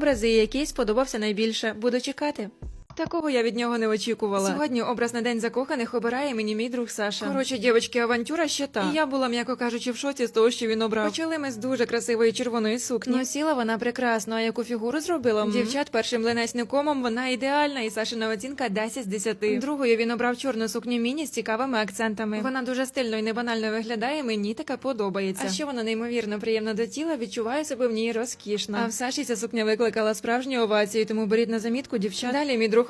образи і який сподобався найбільше. Буду чекати. Такого я від нього не очікувала. Сьогодні образ на день закоханих обирає мені мій друг Саша. Коротше, дівчатки, авантюра ще та. І я була, м'яко кажучи, в шоці з того, що він обрав. Почали ми з дуже красивої червоної сукні. Носіла вона прекрасно, а яку фігуру зробила? Дівчат першим линець комом вона ідеальна, і Сашина оцінка 10 з 10. Другою він обрав чорну сукню міні з цікавими акцентами. Вона дуже стильно і небанально виглядає. Мені така подобається. А ще вона неймовірно приємна до тіла. Відчуваю себе в ній розкішно. А в Саші ця сукня викликала справжню овацію, тому беріть на замітку дівчат. Далі мій друг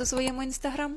у своєму інстаграм.